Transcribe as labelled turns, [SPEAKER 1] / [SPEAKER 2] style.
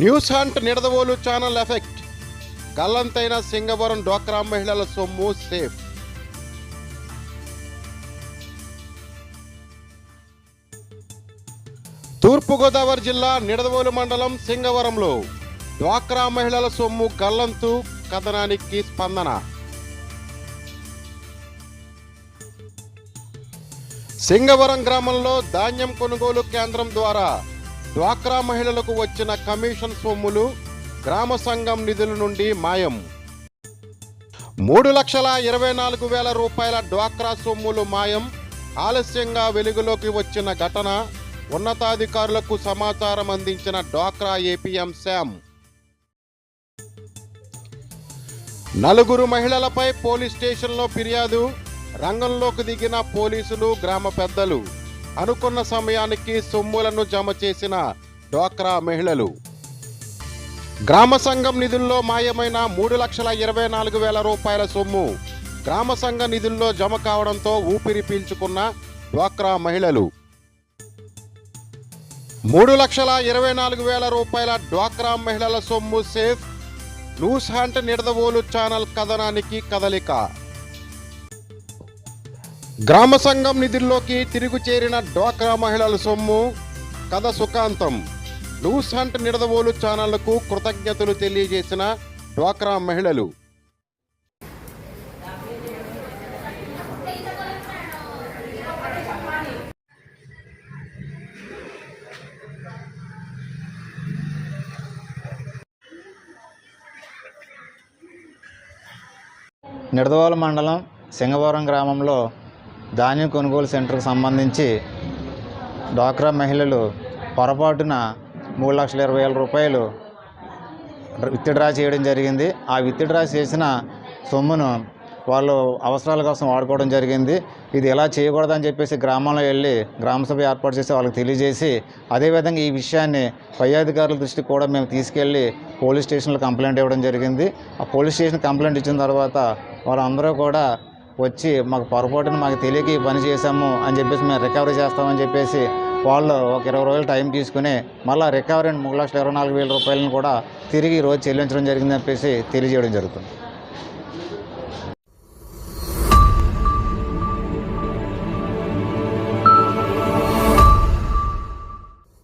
[SPEAKER 1] News hunt Nidadavolu channel effect. గల్లంతైన Singavaram డ్వాక్రా మహిళల సొమ్ము సేఫ్. తూర్పుగోదావరి జిల్లా నిడదవోలు మండలం సింగవరంలో డ్వాక్రా మహిళల సొమ్ము గల్లంతు కథనానికి స్పందన. సింగవరం గ్రామంలో ధాన్యం కొనుగోలు కేంద్రం ద్వారా డ్వాక్రా మహిళలకు వచ్చిన కమిషన్ సొమ్ములు గ్రామ సంఘం నిధుల నుండి మాయం. మూడు లక్షల ఇరవై నాలుగు వేల రూపాయల డ్వాక్రా సొమ్ములు మాయం. ఆలస్యంగా వెలుగులోకి వచ్చిన ఘటన ఉన్నతాధికారులకు సమాచారం అందించిన డ్వాక్రా ఏపీఎం శామ్ నలుగురు మహిళలపై పోలీస్ స్టేషన్లో ఫిర్యాదు రంగంలోకి దిగిన పోలీసులు గ్రామ పెద్దలు. అనుకున్న సమయానికి సొమ్ములను జమ చేసిన డ్వాక్రా మహిళలు. గ్రామ సంఘం నిధుల్లో మాయమైన మూడు లక్షల ఇరవై నాలుగు వేల రూపాయల సొమ్ము గ్రామ సంఘ నిధుల్లో జమ కావడంతో ఊపిరి పీల్చుకున్న డ్వాక్రా మహిళలు. మూడు లక్షల ఇరవై నాలుగు వేల రూపాయల డ్వాక్రా మహిళల సొమ్ము safe news hunt Nidadavolu channel కథనానికి కదలిక. గ్రామ సంఘం నిధుల్లోకి తిరుగు చేరిన డ్వాక్రా మహిళల సొమ్ము కథ సుఖాంతం. న్యూస్ హంట్ నిడదవోలు ఛానళ్ళకు కృతజ్ఞతలు తెలియజేసిన డ్వాక్రా మహిళలు.
[SPEAKER 2] నిడదవోలు మండలం సింగవరం గ్రామంలో ధాన్యం కొనుగోలు సెంటర్కు సంబంధించి డ్వాక్రా మహిళలు పొరపాటున మూడు లక్షల ఇరవై వేల రూపాయలు విత్డ్రా చేయడం జరిగింది. ఆ విత్డ్రా చేసిన సొమ్మును వాళ్ళు అవసరాల కోసం వాడుకోవడం జరిగింది. ఇది ఎలా చేయకూడదని చెప్పేసి గ్రామంలో వెళ్ళి గ్రామసభ ఏర్పాటు చేసి వాళ్ళకి తెలియజేసి అదేవిధంగా ఈ విషయాన్ని పై అధికారుల దృష్టికి కూడా మేము తీసుకెళ్ళి పోలీస్ స్టేషన్లో కంప్లైంట్ ఇవ్వడం జరిగింది. ఆ పోలీస్ స్టేషన్ కంప్లైంట్ ఇచ్చిన తర్వాత వాళ్ళందరూ కూడా వచ్చి మాకు పొరపాటున మాకు తెలియక ఈ పని చేశాము అని చెప్పేసి మేము రికవరీ చేస్తామని చెప్పేసి వాళ్ళు ఒక ఇరవై రోజులు టైం తీసుకుని మళ్ళీ రికవరీ మూడు లక్షల ఇరవై నాలుగు వేల రూపాయలను కూడా తిరిగి రోజు చెల్లించడం జరిగిందని చెప్పేసి తెలియజేయడం జరుగుతుంది.